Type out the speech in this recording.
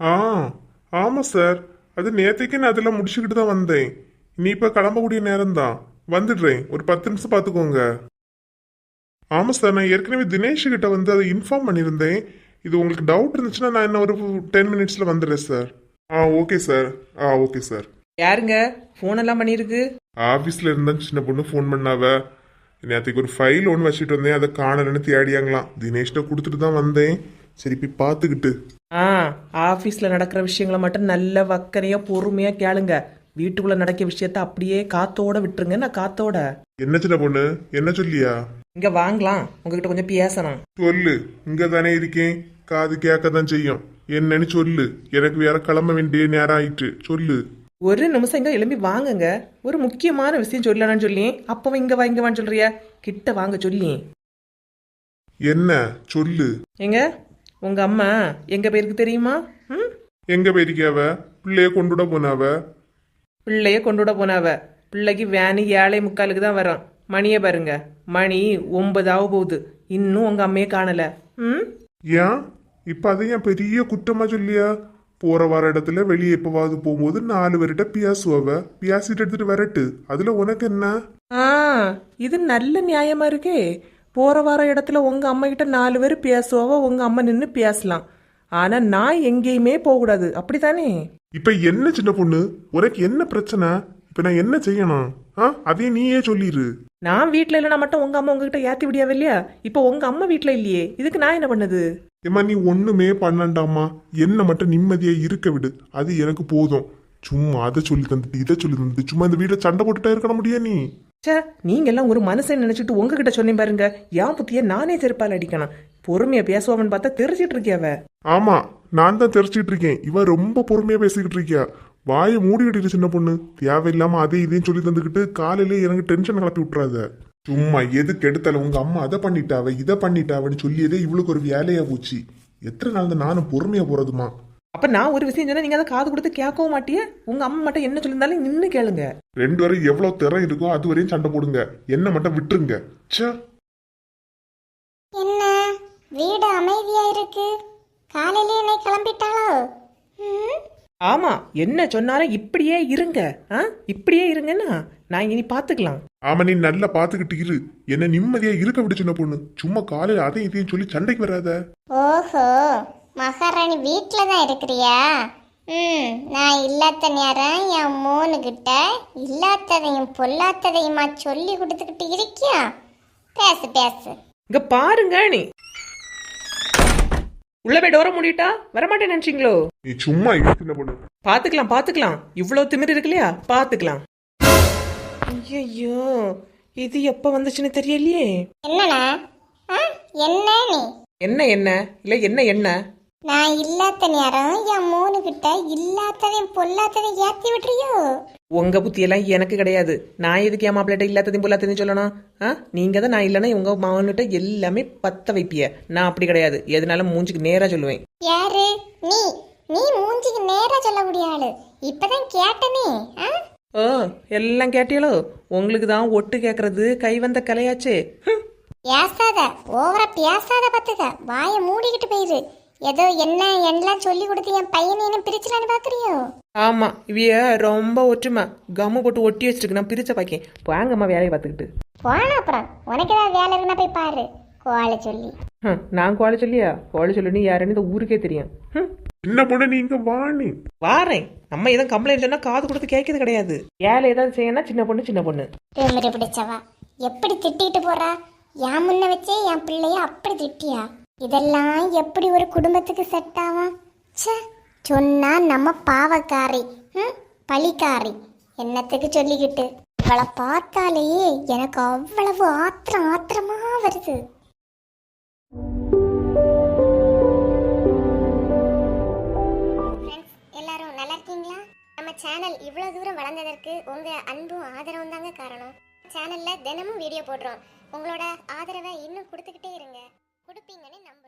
ஆ ஆமாம் சார். அது நேற்றுக்கு நான் அதெல்லாம் முடிச்சுக்கிட்டு தான் வந்தேன். நீ இப்போ கிளம்பக்கூடிய நேரம் தான் வந்துடுறேன். ஒரு பத்து நிமிஷம் பார்த்துக்கோங்க ஆமாம் சார் நான் ஏற்கனவே தினேஷ் கிட்ட வந்து அதை இன்ஃபார்ம் பண்ணியிருந்தேன். இது உங்களுக்கு டவுட் இருந்துச்சுன்னா நான் இன்னும் ஒரு டென் மினிட்ஸில் வந்துடுறேன் sir. Ah okay sir. Ah okay sir. யாருங்க? ஃபோன் எல்லாம் பண்ணியிருக்கு. ஆஃபீஸில் இருந்தா சின்ன பொண்ணு ஃபோன் பண்ணாவ. நேற்றுக்கு ஒரு ஃபைல் ஒன்று வச்சுட்டு வந்தேன். அதை காணலன்னு தேடியாங்களாம். தினேஷ்ட கொடுத்துட்டு தான் வந்தேன். சரி போய் பார்த்துக்கிட்டு. ஆ ஆஃபீஸில் நடக்கிற விஷயங்களை மட்டும் நல்ல வக்கனையாக பொறுமையாக கேளுங்க. வீட்டுக்குள்ளே நடக்கிற விஷயத்த அப்படியே காத்தோட விட்டுருங்க. நான் காத்தோட? என்ன சின்ன பொண்ணு? என்ன சொல்லியா? இங்கே வாங்கலாம். உங்ககிட்ட கொஞ்சம் பேசணும். சொல்லு. இங்க தானே இருக்கேன். காது கேட்க தான் செய்யும். என்னன்னு சொல்லு. எனக்கு வேற கிளம்ப வேண்டிய நேரம் ஆயிட்டு சொல்லு. ஒரு நிமிஷம் இங்கே எழும்பி வாங்குங்க. ஒரு முக்கியமான விஷயம் சொல்லலாம்னு சொல்லி அப்போ இங்கே வா இங்கே வான்னு சொல்றியா. கிட்ட வாங்க சொல்லி என்ன? சொல்லு. எங்க? உங்கள் அம்மா எங்கே போயிருக்கு தெரியுமா? ம்? எங்க போயிருக்கியாவ பிள்ளைய கொண்டுட போனாவ? பிள்ளைய கொண்டு விட போனாவ. பிள்ளைக்கு வேனு ஏழை முக்காலுக்கு தான் வரும். மணியை பாருங்க. மணி ஒன்பது ஆக போகுது. இன்னும் உங்க அம்மையை காணல. ம்? ஏன்? இப்ப அதை ஏன் பெரிய குற்றமா சொல்லியா? போற வர இடத்துல வெளியே எப்பவாவது போகும்போது நாலு பேர்கிட்ட பியாசுவவ பியாசிட்டு எடுத்துட்டு வரட்டு. அதுல உனக்கு என்ன? ஆ இது நல்ல நியாயமா இருக்கே. போற வர இடத்துல உங்க அம்மா கிட்ட நாலு பேர் பேசுவாவோ உங்க அம்மா நின்று பேசலாம். ஆனா நான் எங்கேயுமே போகக்கூடாது. அப்படித்தானே? இப்ப என்ன சின்ன பொண்ணு? உனக்கு என்ன பிரச்சனை? இப்ப நான் என்ன செய்யணும்? ஆ? அதையும் நீயே சொல்லிடு நான் வீட்டில் இல்லைனா மட்டும் உங்க அம்மா உங்ககிட்ட ஏத்தி விடியாவே இல்லையா? இப்போ உங்க அம்மா வீட்டில் இல்லையே. இதுக்கு நான் என்ன பண்ணது? ஏம்மா நீ ஒண்ணுமே பண்ணண்டாமா என்ன மட்டும் நிம்மதியா இருக்க விடு. அது எனக்கு போதும். சும்மா அதை சொல்லி தந்துட்டு இதை சொல்லி தந்துட்டு சும்மா இந்த வீட்டை சண்டை போட்டுட்டே இருக்க முடியா நீ? ச்சே நீங்க எல்லாம் ஒரு மனுஷன் நினைச்சிட்டு உங்ககிட்ட சொன்னேன் பாருங்க. என் புத்திய நானே செருப்பால் அடிக்கணும். பொறுமையா பேசுவான்னு பார்த்தா தெரிச்சிட்டு இருக்கியாவ ஆமா நான் தான் தெரிச்சிட்டு இருக்கேன். இவ ரொம்ப பொறுமையா பேசிக்கிட்டு இருக்கியா? வாயை மூடிக்கிட்டு இரு சின்ன பொண்ணு. தேவையில்லாம அதை இதையும் சொல்லி தந்துக்கிட்டு காலையில எனக்கு டென்ஷன் கிளப்பி விட்டுறாத. சும்மா எதுக்கு எடுத்தாலும் உங்க அம்மா அதை பண்ணிட்டாவ இதை பண்ணிட்டாவன்னு சொல்லியதே இவளுக்கு ஒரு வேலையா போச்சு. எத்தனை நாள் நானும் பொறுமையா போறதுமா? அப்ப நான் ஒரு விஷயம் சொன்னா நீங்க அதை காது கொடுத்து கேட்கவும் மாட்டியே? உங்க அம்மா மட்டும் என்ன சொல்லியிருந்தாலும் நின்னு கேளுங்க. ரெண்டு வரையும் எவ்வளவு திறம் இருக்கோ அது வரையும் சண்டை போடுங்க. என்ன மட்டும் விட்டுருங்க. ச்சே. என்ன? வீடு அமைதியா இருக்கு. காலையிலே என்னை கிளம்பிட்டாளோ? ம்? ஆமா என்ன சொன்னாலும் இப்படியே இருங்க. ஆ? இப்படியே இருங்கன்னா நான் இனி பாத்துக்கலாம் ஆமா நீ நல்லா பாத்துக்கிட்டு இரு. என்ன நிம்மதியா இருக்க விடு சின்ன பொண்ணு. சும்மா காலையில அதையும் இதையும் சொல்லி சண்டைக்கு வராத. ஓஹோ. மகாராணி வீட்டில் தான் இருக்கிறியா? ம் நான் இல்லாத நேரம் என் மோனுக்கிட்ட இல்லாததையும் பொல்லாததையுமா சொல்லி கொடுத்துக்கிட்டு இருக்கியா? பேசு பேசு. இங்க பாருங்க நீ உள்ள போய் டோர மூடிட்டா? வரமாட்டேன் நினைச்சீங்களோ? நீ சும்மா சின்ன பொண்ணு. பாத்துக்கலாம் பாத்துக்கலாம் இவ்வளவு திமிரு இருக்கு இல்லையா பாத்துக்கலாம் ஐயோ இது எப்ப வந்துச்சுன்னு தெரியலையே. என்னண்ணா? ஆ என்ன நீ? என்ன என்ன? இல்ல என்ன என்ன? நான் இல்லாத நேரம் என் மோனுக்கிட்ட இல்லாததையும் பொல்லாததையும் ஏற்றி விட்டுறியோ? உங்க புத்தியெல்லாம் எனக்கு கிடையாது. நான் எதுக்கு என் மாப்பிள்ளைட்ட இல்லாததையும் பொல்லாததையும் சொல்லணும்? ஆ? நீங்க தான் நான் இல்லைன்னா உங்க மகன்கிட்ட எல்லாமே பத்த வைப்பிய. நான் அப்படி கிடையாது. எதுனாலும் மூஞ்சுக்கு நேரா சொல்லுவேன். யாரு? நீ. நீ மூஞ்சிக்கு நேரா சொல்லக்கூடிய ஆளு. இப்பதான் கேட்டனே ஆ? ஓ எல்லாம் கேட்டீங்களோ உங்களுக்கு தான் ஒட்டு கேட்கறது கை வந்த கலையாச்சே. பேசாத. ஓவரா பேசாத பத்துக்க. வாயை மூடிக்கிட்டு போயிரு. ஏதோ என்ன எல்லாம் சொல்லி கொடுத்து என் பையனை என்ன பிரிச்சலான்னு பாக்குறியோ? ஆமா இவைய ரொம்ப ஒற்றுமை. கம்மு போட்டு ஒட்டி வச்சிருக்கு நான் பிரிச்ச பாக்கேன். வாங்கம்மா வேலையை பார்த்துக்கிட்டு. போன அப்புறம். உனக்கு ஏதாவது வேலை இருக்குன்னா போய் பாரு. கோலை சொல்லி. நான் கோழை சொல்லியா? கோழை சொல்லு நீ யாருன்னு இந்த ஊருக்கே தெரியும். சின்ன பொண்ணு நீ இங்க வாணி வாரேன். நம்ம எதுவும் கம்ப்ளைண்ட் சொன்னா காது கொடுத்து கேட்கறது கிடையாது. வேலை ஏதாவது செய்யணும் சின்ன பொண்ணு சின்ன பொண்ணு. பிடிச்சவா? எப்படி திட்டிட்டு போறா? என் முன்ன வச்சே என் பிள்ளைய அப்படி திட்டியா? இதெல்லாம் எப்படி ஒரு குடும்பத்துக்கு செட் ஆகும் சே சொன்னா நம்ம பாவக்காரி ம் பழிக்காரி. என்னத்துக்கு சொல்லிக்கிட்டு? இவளை பார்த்தாலேயே எனக்கு அவ்வளவு ஆத்திரம் ஆத்திரமா வருது. எல்லாரும் நல்லா இருக்கீங்களா? நம்ம சேனல் இவ்வளோ தூரம் வளர்ந்ததற்கு உங்கள் அன்பும் ஆதரவும் தாங்க காரணம். சேனலில் தினமும் வீடியோ போடுறோம். உங்களோட ஆதரவை இன்னும் கொடுத்துக்கிட்டே இருங்க. கொடுப்பீங்கன்னு நம்புகிறோம்